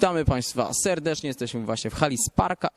Witamy Państwa serdecznie. Jesteśmy właśnie w hali Sparka.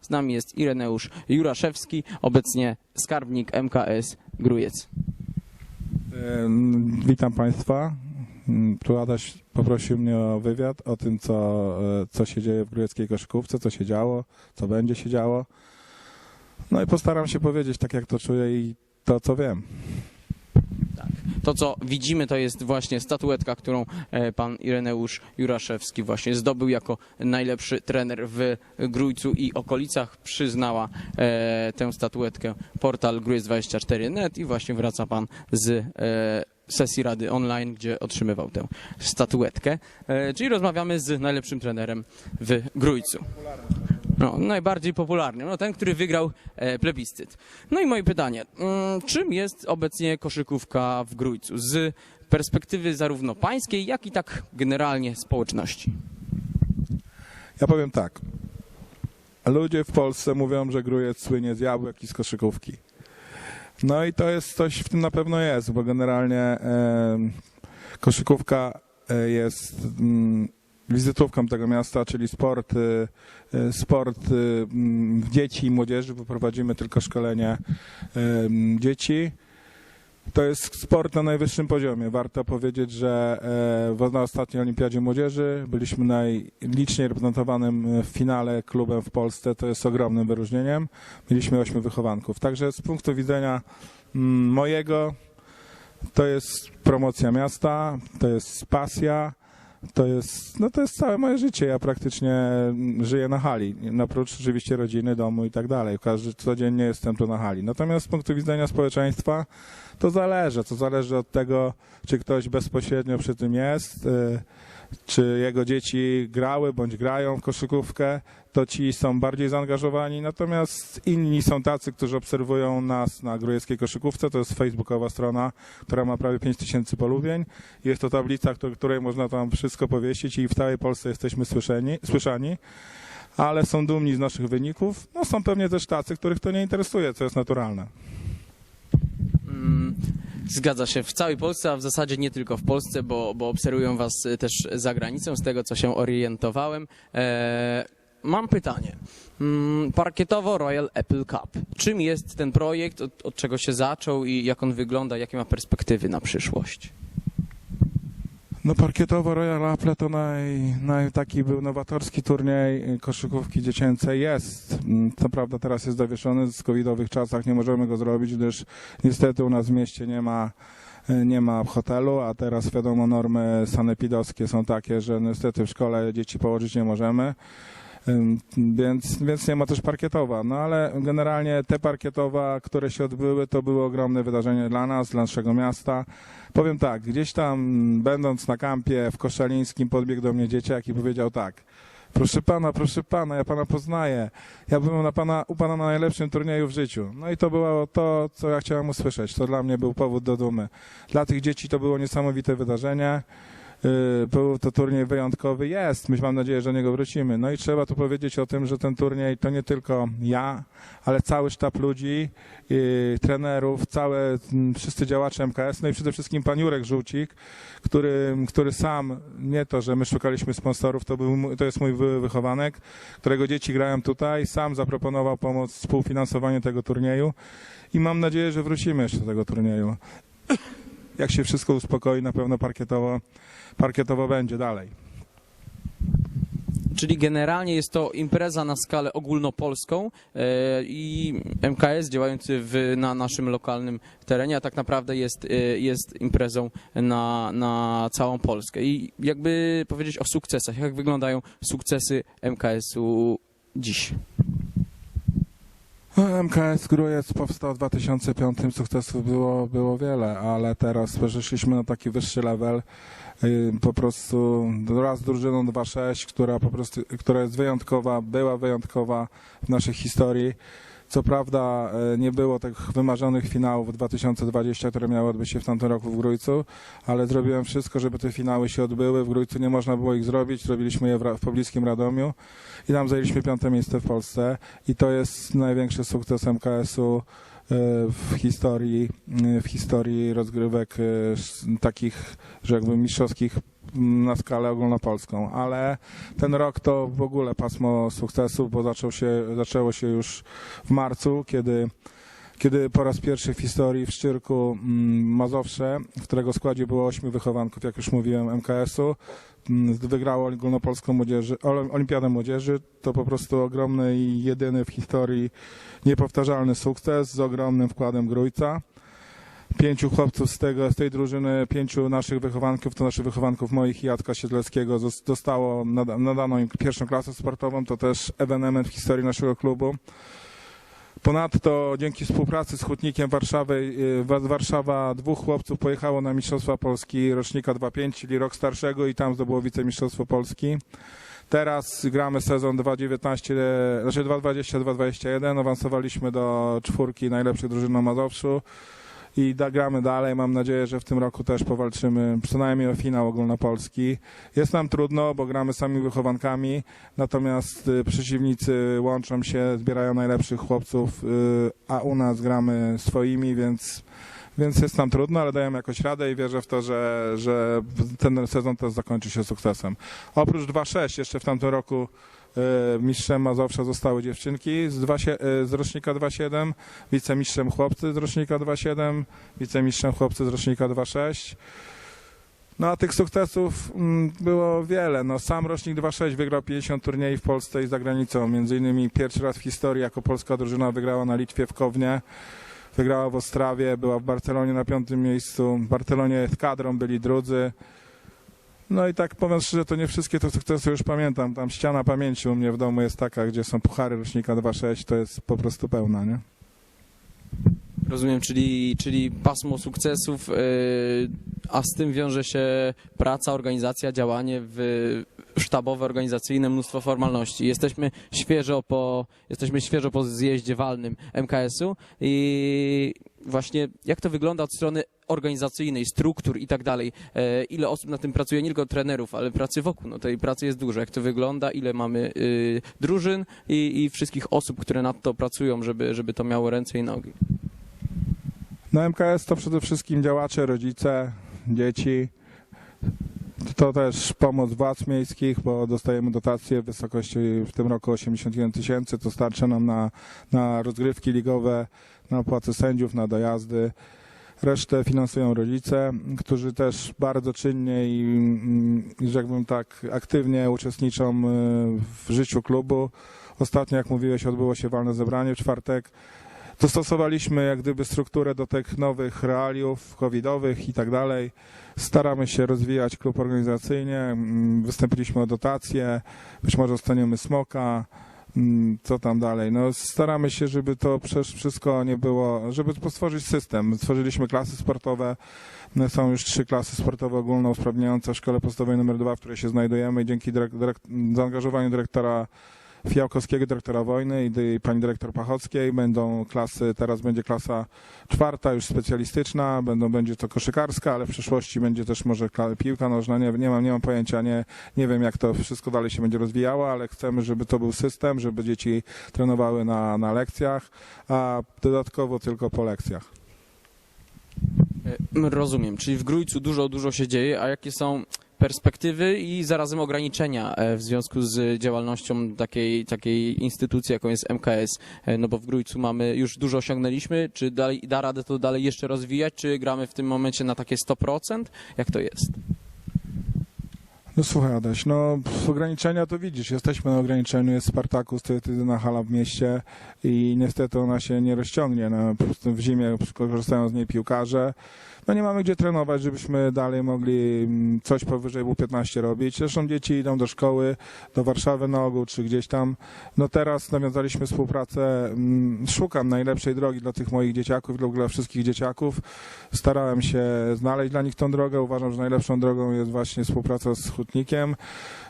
Z nami jest Ireneusz Juraszewski, obecnie skarbnik MKS Grujec. Witam Państwa. Tu Adaś poprosił mnie o wywiad o tym, co, e, co się dzieje w Grójeckiej Koszykówce, co się działo, co będzie się działo. No i postaram się powiedzieć tak, jak to czuję i to, co wiem. To, co widzimy, to jest właśnie statuetka, którą e, pan Ireneusz Juraszewski właśnie zdobył jako najlepszy trener w Grójcu i okolicach. Przyznała e, tę statuetkę portal Grójec24.net i właśnie wraca pan z e, sesji Rady Online, gdzie otrzymywał tę statuetkę. Czyli rozmawiamy z najlepszym trenerem w Grójcu. No, najbardziej popularnym, no ten, który wygrał e, plebiscyt. No i moje pytanie, mm, czym jest obecnie koszykówka w Grójcu z perspektywy zarówno pańskiej, jak i tak generalnie społeczności? Ja powiem tak. Ludzie w Polsce mówią, że Grójec słynie z jabłek i z koszykówki. No i to jest coś w tym na pewno jest, bo generalnie em, koszykówka e, jest mm, wizytówką tego miasta, czyli sport, y, y, sport y, mm, dzieci i młodzieży, bo prowadzimy tylko szkolenie dzieci. To jest sport na najwyższym poziomie. Warto powiedzieć, że e, na ostatniej Olimpiadzie Młodzieży byliśmy najliczniej reprezentowanym w finale klubem w Polsce. To jest ogromnym wyróżnieniem. Mieliśmy ośmiu wychowanków. Także z punktu widzenia mm, mojego to jest promocja miasta, to jest pasja, to jest, no to jest całe moje życie. Ja praktycznie mm, żyję na hali, oprócz oczywiście rodziny, domu i tak dalej. Każdy codziennie jestem tu na hali. Natomiast z punktu widzenia społeczeństwa to zależy. To zależy od tego, czy ktoś bezpośrednio przy tym jest, y, czy jego dzieci grały bądź grają w koszykówkę, to ci są bardziej zaangażowani, natomiast inni są tacy, którzy obserwują nas na Grujeckiej Koszykówce, to jest facebookowa strona, która ma prawie 5000 polubień. Jest to tablica, której można tam wszystko powiesić i w całej Polsce jesteśmy słyszeni, słyszani, ale są dumni z naszych wyników. No są pewnie też tacy, których to nie interesuje, co jest naturalne. Zgadza się, w całej Polsce, a w zasadzie nie tylko w Polsce, bo, bo obserwują was e, też za granicą, z tego co się orientowałem. E, mam pytanie. Mm, Parkietowo Royal Apple Cup. Czym jest ten projekt, od, od czego się zaczął i jak on wygląda, jakie ma perspektywy na przyszłość? No parkietowo Royal Apple to naj, naj, taki był nowatorski turniej koszykówki dziecięcej. Jest. Mm, Co prawda teraz jest zawieszony w covidowych czasach, nie możemy go zrobić, gdyż niestety u nas w mieście nie ma nie ma hotelu, a teraz wiadomo normy sanepidowskie są takie, że niestety w szkole dzieci położyć nie możemy. Więc, więc nie ma też parkietowa. No ale generalnie te parkietowa, które się odbyły, to było ogromne wydarzenie dla nas, dla naszego miasta. Powiem tak, gdzieś tam będąc na kampie w Koszalińskim podbiegł do mnie dzieciak i powiedział tak. Proszę pana, proszę pana, ja pana poznaję. Ja byłem na pana, u pana na najlepszym turnieju w życiu. No i to było to, co ja chciałem usłyszeć. To dla mnie był powód do dumy. Dla tych dzieci to było niesamowite wydarzenie. Yy, Był to turniej wyjątkowy. Jest. My mam nadzieję, że do niego wrócimy. No i trzeba tu powiedzieć o tym, że ten turniej to nie tylko ja, ale cały sztab ludzi, yy, trenerów, całe, mm, wszyscy działacze MKS, no i przede wszystkim pan Jurek Żółcik, który, który sam, nie to, że my szukaliśmy sponsorów, to, był, to jest mój wychowanek, którego dzieci grają tutaj, sam zaproponował pomoc w współfinansowaniu tego turnieju i mam nadzieję, że wrócimy jeszcze do tego turnieju. Jak się wszystko uspokoi, na pewno parkietowo, parkietowo będzie dalej. Czyli generalnie jest to impreza na skalę ogólnopolską e, i MKS działający w, na naszym lokalnym terenie, a tak naprawdę jest, e, jest imprezą na, na całą Polskę. I jakby powiedzieć o sukcesach, jak wyglądają sukcesy MKS-u dziś? MKS Grujec powstał w 2005, sukcesów było, było wiele, ale teraz przeszliśmy na taki wyższy level. Po prostu raz z drużyną 2-6, która po prostu, która jest wyjątkowa, była wyjątkowa w naszej historii. Co prawda e, nie było tych wymarzonych finałów 2020, które miały odbyć się w tamtym roku w Grójcu, ale zrobiłem wszystko, żeby te finały się odbyły. W Grójcu nie można było ich zrobić, zrobiliśmy je w, w pobliskim Radomiu i tam zajęliśmy piąte miejsce w Polsce i to jest największy sukces MKS-u e, w historii, w historii rozgrywek e, takich, że jakby mistrzowskich na skalę ogólnopolską, ale ten rok to w ogóle pasmo sukcesów, bo zaczął się, zaczęło się już w marcu, kiedy kiedy po raz pierwszy w historii w Szczyrku mm, Mazowsze, w którego składzie było ośmiu wychowanków, jak już mówiłem, MKS-u, mm, wygrało ogólnopolską młodzieży, Olim- olimpiadę młodzieży. To po prostu ogromny i jedyny w historii niepowtarzalny sukces z ogromnym wkładem Grójca. Pięciu chłopców z, tego, z tej drużyny, pięciu naszych wychowanków, to naszych wychowanków moich i Jacka Siedleckiego zos- dostało, nada, nadano im pierwszą klasę sportową, to też ewenement w historii naszego klubu. Ponadto dzięki współpracy z Hutnikiem Warszawy, y, Wa- Warszawa dwóch chłopców pojechało na Mistrzostwa Polski rocznika 2.5, czyli rok starszego i tam zdobyło wicemistrzostwo Polski. Teraz gramy sezon 2019, e, znaczy 2020-2021, awansowaliśmy do czwórki najlepszych drużyn na Mazowszu i da, gramy dalej. Mam nadzieję, że w tym roku też powalczymy przynajmniej o finał ogólnopolski. Jest nam trudno, bo gramy sami wychowankami, natomiast y, przeciwnicy łączą się, zbierają najlepszych chłopców, y, a u nas gramy swoimi, więc, więc jest nam trudno, ale dajemy jakoś radę i wierzę w to, że, że ten sezon też zakończy się sukcesem. Oprócz 2-6 jeszcze w tamtym roku mistrzem Mazowsza zostały dziewczynki z, 2, z rocznika 2.7, wicemistrzem chłopcy z rocznika 2.7, wicemistrzem chłopcy z rocznika 2.6. No a tych sukcesów mm, było wiele. No, sam rocznik 2.6 wygrał 50 turniejów w Polsce i za granicą. Między innymi pierwszy raz w historii jako polska drużyna wygrała na Litwie w Kownie. Wygrała w Ostrawie, była w Barcelonie na piątym miejscu. W Barcelonie z kadrą byli drudzy. No i tak powiem szczerze, to nie wszystkie te sukcesy już pamiętam. Tam ściana pamięci u mnie w domu jest taka, gdzie są puchary rocznika 2.6, to jest po prostu pełna, nie? Rozumiem, czyli, czyli pasmo sukcesów, yy, a z tym wiąże się praca, organizacja, działanie w sztabowe, organizacyjne, mnóstwo formalności. Jesteśmy świeżo po, jesteśmy świeżo po zjeździe walnym MKS-u i właśnie jak to wygląda od strony organizacyjnej, struktur i tak dalej. E, Ile osób na tym pracuje, nie tylko trenerów, ale pracy wokół. No tej pracy jest dużo. Jak to wygląda, ile mamy y, drużyn i, i wszystkich osób, które nad to pracują, żeby, żeby to miało ręce i nogi. No MKS to przede wszystkim działacze, rodzice, dzieci. To też pomoc władz miejskich, bo dostajemy dotacje w wysokości w tym roku 81 tysięcy. To starcza nam na, na rozgrywki ligowe, na płace sędziów, na dojazdy. Resztę finansują rodzice, którzy też bardzo czynnie i, mm, jakbym tak aktywnie uczestniczą y, w życiu klubu. Ostatnio, jak mówiłeś, odbyło się walne zebranie w czwartek. Dostosowaliśmy jak gdyby strukturę do tych nowych realiów covidowych i tak dalej. Staramy się rozwijać klub organizacyjnie. Mm, Wystąpiliśmy o dotacje, być może dostaniemy smoka. Mm, Co tam dalej? No, staramy się, żeby to wszystko nie było, żeby stworzyć system. Stworzyliśmy klasy sportowe. No, Są już trzy klasy sportowe ogólnousprawniające w szkole podstawowej numer dwa, w której się znajdujemy. Dzięki dyrek, dyrek, zaangażowaniu dyrektora Fiałkowskiego, dyrektora wojny i pani dyrektor Pachockiej. Będą klasy, teraz będzie klasa czwarta, już specjalistyczna, będą, będzie to koszykarska, ale w przyszłości będzie też może piłka nożna, nie, nie, mam, nie mam pojęcia, nie, nie wiem jak to wszystko dalej się będzie rozwijało, ale chcemy, żeby to był system, żeby dzieci trenowały na, na lekcjach, a dodatkowo tylko po lekcjach. E, Rozumiem, czyli w Grójcu dużo, dużo się dzieje, a jakie są perspektywy i zarazem ograniczenia e, w związku z działalnością takiej, takiej instytucji, jaką jest MKS? E, No bo w Grójcu mamy, już dużo osiągnęliśmy, czy dalej, da radę to dalej jeszcze rozwijać, czy gramy w tym momencie na takie 100%? Jak to jest? No słuchaj Adaś, no ograniczenia to widzisz, jesteśmy na ograniczeniu, jest Spartakus, to jest jedyna hala w mieście i niestety ona się nie rozciągnie, no, w zimie korzystają z niej piłkarze, no nie mamy gdzie trenować, żebyśmy dalej mogli mm, coś powyżej U15 robić, zresztą dzieci idą do szkoły, do Warszawy na ogół, czy gdzieś tam, no teraz nawiązaliśmy współpracę, mm, szukam najlepszej drogi dla tych moich dzieciaków, dla, dla wszystkich dzieciaków, starałem się znaleźć dla nich tą drogę, uważam, że najlepszą drogą jest właśnie współpraca z Hutnikiem,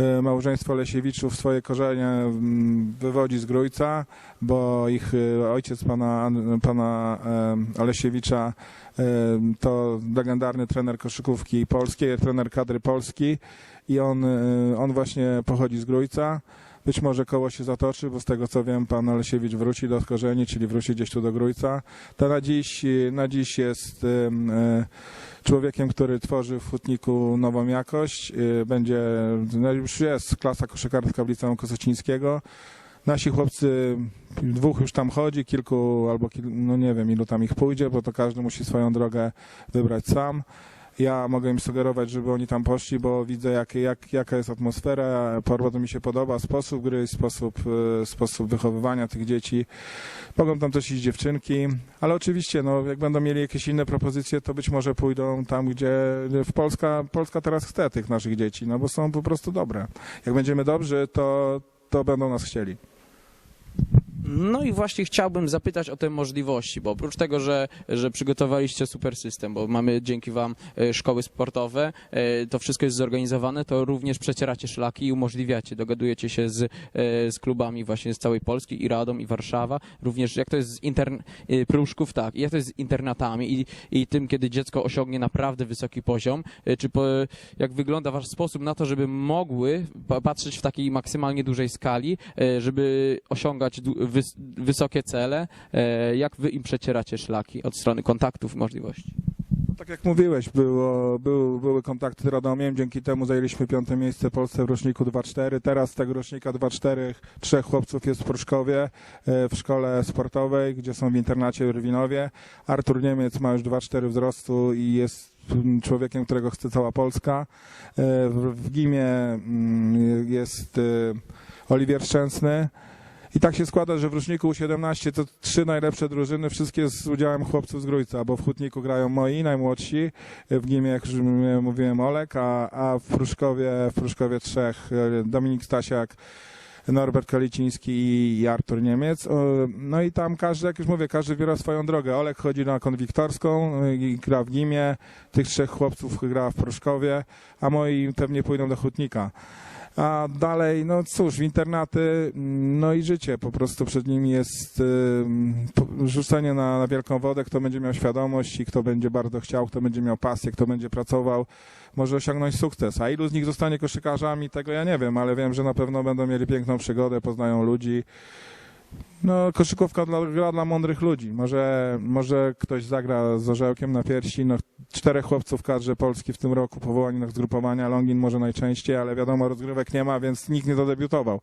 E, Małżeństwo Lesiewiczów swoje korzenie mm, wywodzi z Grójca, bo ich e, ojciec pana, An- pana Olesiewicza e, to legendarny trener koszykówki polskiej, trener kadry Polski i on, on właśnie pochodzi z Grójca. Być może koło się zatoczy, bo z tego co wiem, pan Olesiewicz wróci do korzeni, czyli wróci gdzieś tu do Grójca. To na dziś, na dziś jest e, człowiekiem, który tworzy w Hutniku nową jakość. E, Będzie, no już jest klasa koszykarska w Liceum Kosocińskiego. Nasi chłopcy, dwóch już tam chodzi, kilku albo no nie wiem ilu tam ich pójdzie, bo to każdy musi swoją drogę wybrać sam. Ja mogę im sugerować, żeby oni tam poszli, bo widzę jak, jak, jaka jest atmosfera, bardzo mi się podoba sposób gry, sposób, e, sposób wychowywania tych dzieci. Mogą tam też iść dziewczynki, ale oczywiście, no, jak będą mieli jakieś inne propozycje, to być może pójdą tam, gdzie w Polska, Polska teraz chce tych naszych dzieci, no bo są po prostu dobre. Jak będziemy dobrzy, to, to będą nas chcieli. No i właśnie chciałbym zapytać o te możliwości, bo oprócz tego, że, że przygotowaliście super system, bo mamy dzięki Wam e, szkoły sportowe, e, to wszystko jest zorganizowane, to również przecieracie szlaki i umożliwiacie, dogadujecie się z, e, z klubami właśnie z całej Polski i Radom i Warszawa, również jak to jest z intern... Pruszków, tak, jak to jest z internatami i, i tym, kiedy dziecko osiągnie naprawdę wysoki poziom, czy po, jak wygląda Wasz sposób na to, żeby mogły pa- patrzeć w takiej maksymalnie dużej skali, żeby osiągać wys- wysokie cele, e, jak wy im przecieracie szlaki od strony kontaktów możliwości? Tak jak mówiłeś, było, był, były kontakty z Radomiem, dzięki temu zajęliśmy piąte miejsce w Polsce w roczniku 2-4. Teraz z tego rocznika 2-4 trzech chłopców jest w Pruszkowie, e, w szkole sportowej, gdzie są w internacie w Rywinowie. Artur Niemiec ma już 2-4 wzrostu i jest człowiekiem, którego chce cała Polska. E, W, Gimie mm, jest Oliwier Szczęsny. I tak się składa, że w roczniku U17 to trzy najlepsze drużyny, wszystkie z udziałem chłopców z Grójca, bo w Hutniku grają moi, najmłodsi, w Gimie, jak już mówiłem, Olek, a, a w Pruszkowie, w Pruszkowie trzech, e, Dominik Stasiak, Norbert Kaliciński i Artur Niemiec. O, No i tam każdy, jak już mówię, każdy wybiera swoją drogę. Olek chodzi na konwiktorską i gra w Gimie, tych trzech chłopców gra w Pruszkowie, a moi pewnie pójdą do Hutnika. A dalej, no cóż, w internaty, mm, no i życie po prostu przed nimi jest rzucenie na, na wielką wodę, kto będzie miał świadomość i kto będzie bardzo chciał, kto będzie miał pasję, kto będzie pracował, może osiągnąć sukces. A ilu z nich zostanie koszykarzami, tego ja nie wiem, ale wiem, że na pewno będą mieli piękną przygodę, poznają ludzi. No, koszykówka dla, gra dla mądrych ludzi. Może, może ktoś zagra z orzełkiem na piersi. No, czterech chłopców kadrze Polski w tym roku powołani na zgrupowania. Longin może najczęściej, ale wiadomo, rozgrywek nie ma, więc nikt nie zadebiutował.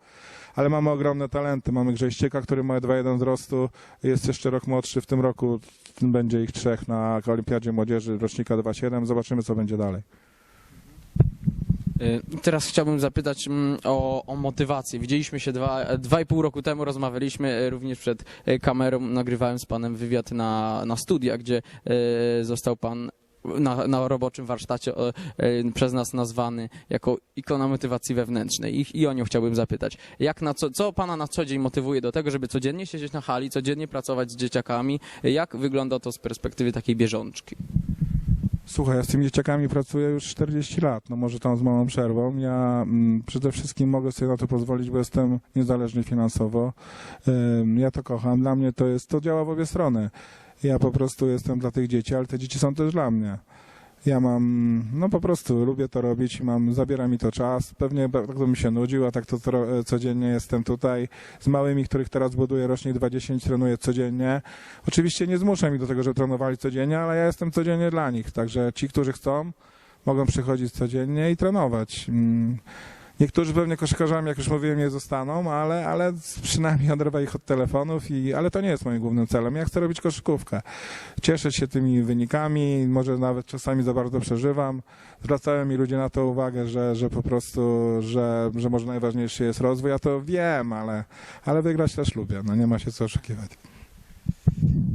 Ale mamy ogromne talenty. Mamy Grześcieka, który ma 2-1 wzrostu. Jest jeszcze rok młodszy. W tym roku będzie ich trzech na Olimpiadzie Młodzieży rocznika 2-7. Zobaczymy, co będzie dalej. Y, Teraz chciałbym zapytać mm, o, o motywację. Widzieliśmy się dwa, dwa i pół roku temu, rozmawialiśmy e, również przed e, kamerą, nagrywałem z panem wywiad na, na studia, gdzie został pan na, na roboczym warsztacie przez nas nazwany jako ikona motywacji wewnętrznej I, i o nią chciałbym zapytać. Jak na co, co pana na co dzień motywuje do tego, żeby codziennie siedzieć na hali, codziennie pracować z dzieciakami? Jak wygląda to z perspektywy takiej bieżączki? Słuchaj, ja z tymi dzieciakami pracuję już 40 lat, no może tam z małą przerwą. Ja mm, przede wszystkim mogę sobie na to pozwolić, bo jestem niezależny finansowo. Ym, ja to kocham, dla mnie to jest, to działa w obie strony. Ja po prostu jestem dla tych dzieci, ale te dzieci są też dla mnie. Ja mam, no po prostu lubię to robić, mam, zabiera mi to czas. Pewnie tak bym się nudził, a tak to tro- codziennie jestem tutaj. Z małymi, których teraz buduję rocznik 20, trenuję codziennie. Oczywiście nie zmuszam ich do tego, żeby trenowali codziennie, ale ja jestem codziennie dla nich. Także ci, którzy chcą, mogą przychodzić codziennie i trenować. Niektórzy pewnie koszykarzami, jak już mówiłem, nie zostaną, ale, ale przynajmniej oderwę ich od telefonów, i, ale to nie jest moim głównym celem. Ja chcę robić koszykówkę. Cieszyć się tymi wynikami, może nawet czasami za bardzo przeżywam. Zwracają mi ludzie na to uwagę, że, że po prostu, że, że może najważniejszy jest rozwój. Ja to wiem, ale, ale wygrać też lubię. No nie ma się co oszukiwać.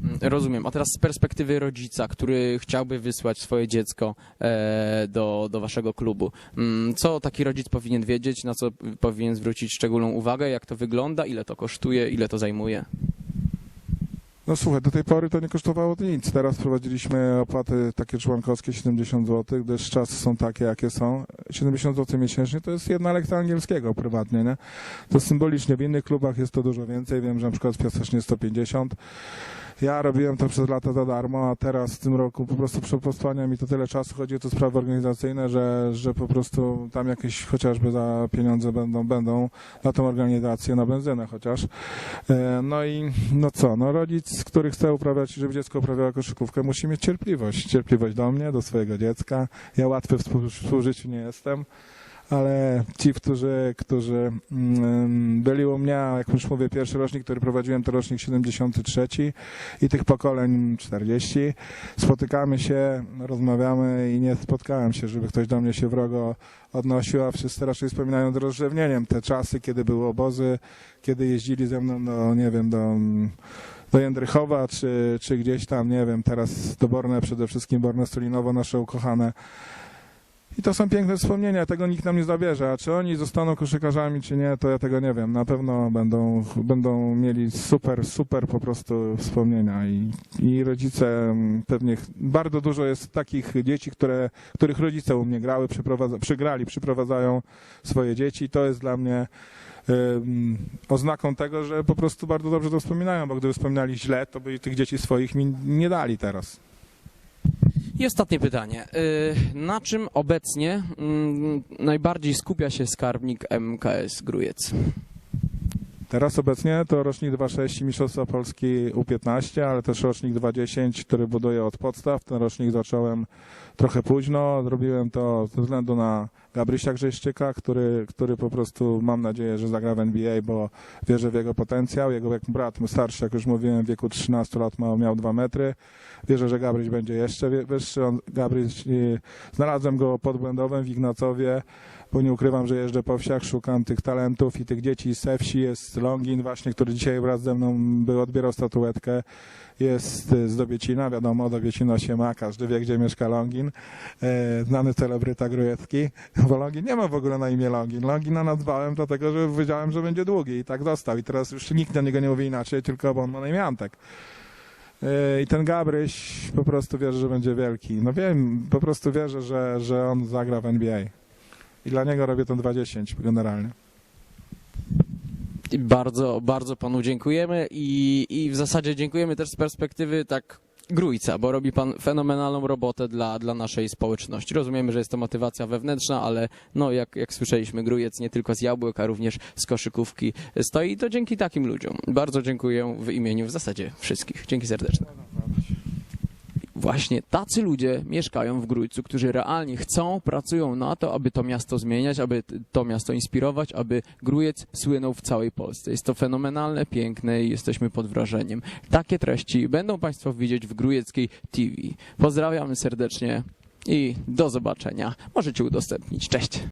Mm, Rozumiem. A teraz z perspektywy rodzica, który chciałby wysłać swoje dziecko e, do, do waszego klubu. Mm, Co taki rodzic powinien wiedzieć, na co powinien zwrócić szczególną uwagę, jak to wygląda, ile to kosztuje, ile to zajmuje? No słuchaj, do tej pory to nie kosztowało to nic. Teraz wprowadziliśmy opłaty takie członkowskie 70 zł, gdyż czasy są takie, jakie są. 70 zł miesięcznie to jest jedna lekcja angielskiego prywatnie, nie? To symbolicznie. W innych klubach jest to dużo więcej. Wiem, że na przykład w Piasecznie 150. Ja robiłem to przez lata za darmo, a teraz w tym roku po prostu posłania mi to tyle czasu, chodzi o to sprawy organizacyjne, że, że po prostu tam jakieś chociażby za pieniądze będą, będą na tą organizację, na benzynę chociaż. E, No i no co, no rodzic, który chce uprawiać, żeby dziecko uprawiało koszykówkę, musi mieć cierpliwość. Cierpliwość do mnie, do swojego dziecka. Ja łatwy w współ- współżyciu nie jestem ale ci, którzy, którzy mm, byli u mnie, jak już mówię, pierwszy rocznik, który prowadziłem, to rocznik 73 i tych pokoleń 40. Spotykamy się, rozmawiamy i nie spotkałem się, żeby ktoś do mnie się wrogo odnosił, a wszyscy raczej wspominają z rozrzewnieniem te czasy, kiedy były obozy, kiedy jeździli ze mną do, nie wiem, do do Jędrychowa, czy, czy gdzieś tam, nie wiem, teraz do Borne, przede wszystkim Borne Stolinowo, nasze ukochane. I to są piękne wspomnienia, tego nikt nam nie zabierze, a czy oni zostaną koszykarzami, czy nie, to ja tego nie wiem. Na pewno będą, będą mieli super, super po prostu wspomnienia i, i rodzice mm, pewnie, bardzo dużo jest takich dzieci, które, których rodzice u mnie grały, przyprowadza, przygrali, przyprowadzają swoje dzieci to jest dla mnie oznaką tego, że po prostu bardzo dobrze to wspominają, bo gdyby wspominali źle, to by tych dzieci swoich mi nie dali teraz. I ostatnie pytanie. Y, Na czym obecnie mm, najbardziej skupia się skarbnik MKS Grujec? Teraz obecnie to rocznik 2.6 Mistrzostwa Polski U15, ale też rocznik 2.10, który buduję od podstaw. Ten rocznik zacząłem trochę późno. Zrobiłem to ze względu na Gabrysia Grzejszczyka, który, który po prostu mam nadzieję, że zagra w NBA, bo wierzę w jego potencjał. Jego brat starszy, jak już mówiłem, w wieku 13 lat ma, miał 2 metry. Wierzę, że Gabryś będzie jeszcze wyższy. On, Gabryś, y, znalazłem go pod Błędowem w Ignacowie bo nie ukrywam, że jeżdżę po wsiach, szukam tych talentów i tych dzieci ze wsi. Jest Longin właśnie, który dzisiaj wraz ze mną był, odbierał statuetkę. Jest y, z Dobiecina, wiadomo, Dobiecino się ma, każdy wie, gdzie mieszka Longin. E, znany celebryta Grujecki, bo Longin nie ma w ogóle na imię Longin. Longina nazwałem dlatego, że wiedziałem, że będzie długi i tak został. I teraz już nikt na niego nie mówi inaczej, tylko bo on ma na imię Antek. E, I ten Gabryś po prostu wierzy, że będzie wielki. No wiem, po prostu wierzę, że, że on zagra w NBA. I dla niego robię ten 2.10 generalnie. Bardzo, bardzo panu dziękujemy i, i w zasadzie dziękujemy też z perspektywy tak Grójca, bo robi pan fenomenalną robotę dla, dla naszej społeczności. Rozumiemy, że jest to motywacja wewnętrzna, ale no jak, jak słyszeliśmy, Grójec nie tylko z jabłek, a również z koszykówki stoi i to dzięki takim ludziom. Bardzo dziękuję w imieniu w zasadzie wszystkich. Dzięki serdeczne. Właśnie tacy ludzie mieszkają w Grójcu, którzy realnie chcą, pracują na to, aby to miasto zmieniać, aby to miasto inspirować, aby Grójec słynął w całej Polsce. Jest to fenomenalne, piękne i jesteśmy pod wrażeniem. Takie treści będą Państwo widzieć w Grójeckiej TV. Pozdrawiamy serdecznie i do zobaczenia. Możecie udostępnić. Cześć.